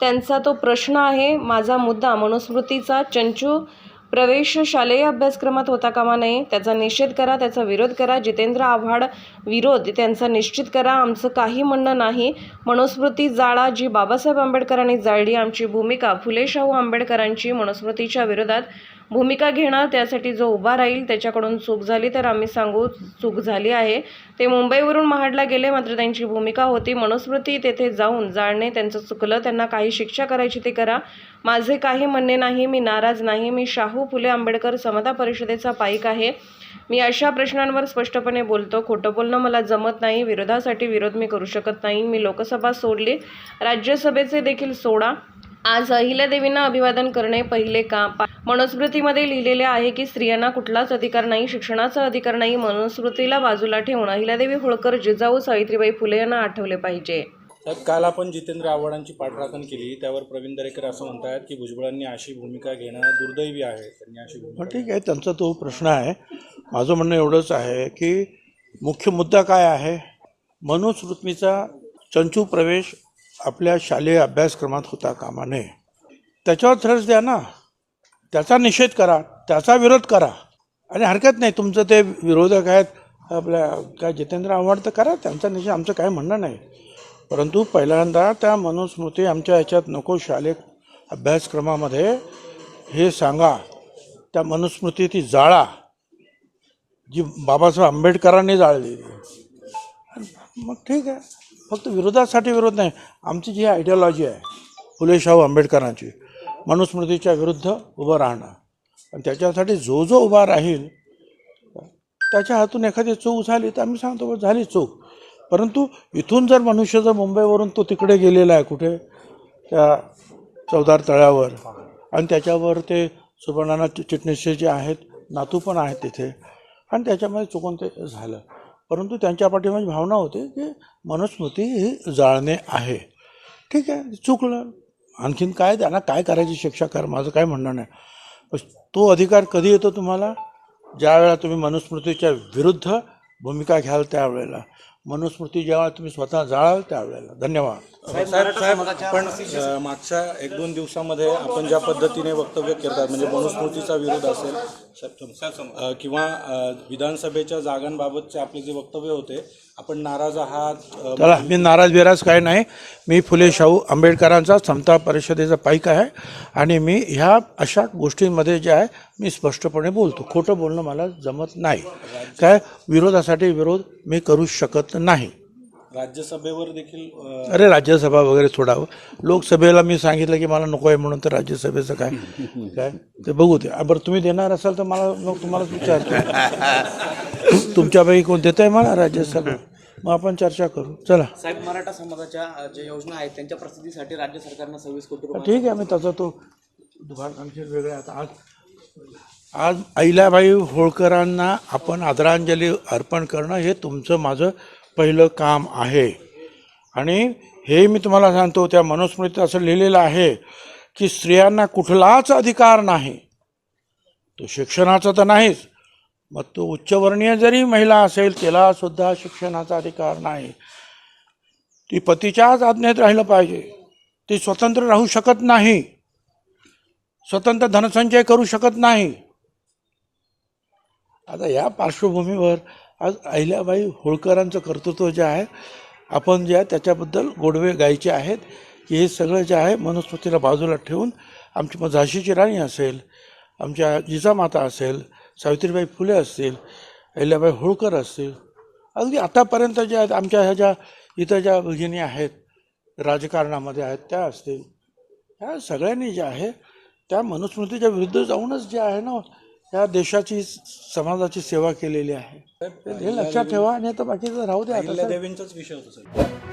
त्यांचा तो प्रश्न आहे माझा मुद्दा मनुस्मृतीचा चंचू प्रवेश शालेय अभ्यासक्रमात होता कामा नये त्याचा निषेध करा त्याचा विरोध करा जितेंद्र आव्हाड विरोध त्यांचा निश्चित करा आमचं काही म्हणणं नाही. मनुस्मृती जाळा जी बाबासाहेब आंबेडकरांनी जाळली आमची भूमिका फुले शाहू आंबेडकरांची मनुस्मृतीच्या विरोधात भूमिका घेणार त्यासाठी जो उभा राहील त्याच्याकडून चूक झाली तर आम्ही सांगू चूक झाली आहे. ते मुंबईवरून महाडला गेले मात्र त्यांची भूमिका होती मनुस्मृती तेथे जाऊन जाळणे त्यांचं चुकलं त्यांना काही शिक्षा करायची ते करा. माझे काही म्हणणे नाही मी नाराज नाही मी शाहू फुले आंबेडकर समता परिषदेचा पाईक आहे. मी अशा प्रश्नांवर स्पष्टपणे बोलतो खोटं बोलणं मला जमत नाही विरोधासाठी विरोध मी करू शकत नाही मी लोकसभा सोडली राज्यसभेचे देखील सोडा. आज अहिल्यादेवींना अभिवादन करणे पहिले काम पा- मनुस्मृतीमध्ये लिहिलेले आहे की स्त्रियांना कुठलाच अधिकार नाही शिक्षणाचा अधिकार नाही मनुस्मृतीला बाजूला ठेवून अहिल्यादेवी होळकर जिजाऊ सावित्रीबाई फुले यांना आठवले पाहिजे. साहेब काल आपण जितेंद्र आव्हाडांची पाठराखण केली. त्यावर प्रवीण दरेकर असं म्हणतात की भुजबळांनी अशी भूमिका घेणं दुर्दैवी आहे. त्यांनी अशी भूमिका ठीक आहे त्यांचा तो प्रश्न आहे. माझं म्हणणं एवढंच आहे की मुख्य मुद्दा काय आहे? मनुस्मृतीचा चंचू प्रवेश आपल्या शालेय अभ्यासक्रमात होता कामा नये त्याच्यावर थ्रस द्या ना. त्याचा निषेध करा. त्याचा विरोध करा. आणि हरकत नाही. तुमचं ते विरोधक आहेत आपल्या काय जितेंद्र आव्हाड तर करा. त्यांचा निषेध आमचं काय म्हणणं नाही. परंतु पहिल्यांदा त्या मनुस्मृती आमच्या ह्याच्यात नको शालेय अभ्यासक्रमामध्ये. हे सांगा. त्या मनुस्मृती ती जाळा जी बाबासाहेब आंबेडकरांनी जाळलेली मग ठीक आहे. फक्त विरोधासाठी विरोध नाही आमची जी आयडियॉलॉजी आहे फुले शाहू आंबेडकरांची मनुस्मृतीच्या विरुद्ध उभं राहणं. आणि त्याच्यासाठी जो जो उभा राहील त्याच्या हातून एखादी चूक झाली तर आम्ही सांगतो झाली चूक. परंतु इथून जर मनुष्य जर मुंबईवरून तो तिकडे गेलेला आहे कुठे त्या चौदार तळ्यावर आणि त्याच्यावर ते सुपर्णानाथ चिटणीसचे जे आहेत नातू पण आहेत तिथे आणि त्याच्यामध्ये चुकून ते झालं. परंतु त्यांच्या पाठीमागे भावना होती की मनुस्मृती ही जाळणे आहे. ठीक आहे चुकलं. आणखीन काय त्यांना काय करायची शिक्षा कर माझं काय म्हणणं नाही. तो अधिकार कधी येतो तुम्हाला? ज्या वेळेला तुम्ही मनुस्मृतीच्या विरुद्ध भूमिका घ्याल त्यावेळेला. मनुस्मृती जेव्हा तुम्ही स्वतः जाळाल त्यावेळेला. धन्यवाद. साहेब साहेब पण अ, मागच्या एक दोन दिवसामध्ये आपण ज्या पद्धतीने वक्तव्य करतात म्हणजे मनुस्मृतीचा विरोध असेल अ, किंवा अ, विधानसभेच्या जागांबाबतचे आपले जे वक्तव्य होते आपण नाराज आहात अ, चला मी नाराज बिराज काय नाही. मी फुले शाहू आंबेडकरांचा समता परिषदेचा पाईक आहे आणि मी ह्या अशा गोष्टींमध्ये जे आहे मी स्पष्टपणे बोलतो. खोटं बोलणं मला जमत नाही. काय? विरोधासाठी विरोध मी करू शकत नाही. राज्यसभेवर देखील अरे राज्यसभा वगैरे सोडावं. लोकसभेला मी सांगितलं की मला नको आहे म्हणून तर राज्यसभेचं काय? काय? ते बघू ते. बरं तुम्ही देणार असाल तर मला मग तुम्हालाच विचारतो. तुमच्यापैकी कोण देत आहे मला राज्यसभा? मग आपण चर्चा करू. चला. साहेब मराठा समाजाच्या ज्या योजना आहेत त्यांच्या प्रसिद्धीसाठी राज्य सरकारनं सव्वीस कोटी ठीक आहे मी त्याचा तो दुकान आमचे वेगळे आता आज आज अहिल्याबाई होळकरांना आपण आदरांजली अर्पण करणं हे तुमचं माझं पहिलं काम आहे. आणि हे मी तुम्हाला सांगतो त्या मनुस्मृतीत असं लिहिलेलं आहे की स्त्रियांना कुठलाच अधिकार नाही. तो शिक्षणाचा तर नाहीच मग तो उच्चवर्णीय जरी महिला असेल तिला सुद्धा शिक्षणाचा अधिकार नाही. ती पतीच्याच आज्ञेत राहिलं पाहिजे. ती स्वतंत्र राहू शकत नाही. स्वतंत्र धनसंचय करू शकत नाही. आता या पार्श्वभूमीवर आज अहिल्याबाई होळकरांचं कर्तृत्व जे आहे आपण जे आहे त्याच्याबद्दल गोडवे गायचे आहेत की हे सगळं जे आहे मनुस्मृतीला बाजूला ठेवून आमची मग झाशीची राणी असेल आमच्या जिजामाता असेल सावित्रीबाई फुले असतील अहिल्याबाई होळकर असतील अगदी आतापर्यंत ज्या आहेत आमच्या ह्या ज्या इथं ज्या भगिनी आहेत राजकारणामध्ये आहेत त्या असतील. ह्या सगळ्यांनी जे आहे त्या मनुस्मृतीच्या विरुद्ध जाऊनच जे आहे ना या देशाची समाजाची सेवा केलेली आहे. हे लक्षात ठेवा आणि आता बाकीचं राहू द्या अहिल्यादेवींचाच विषय होता सर.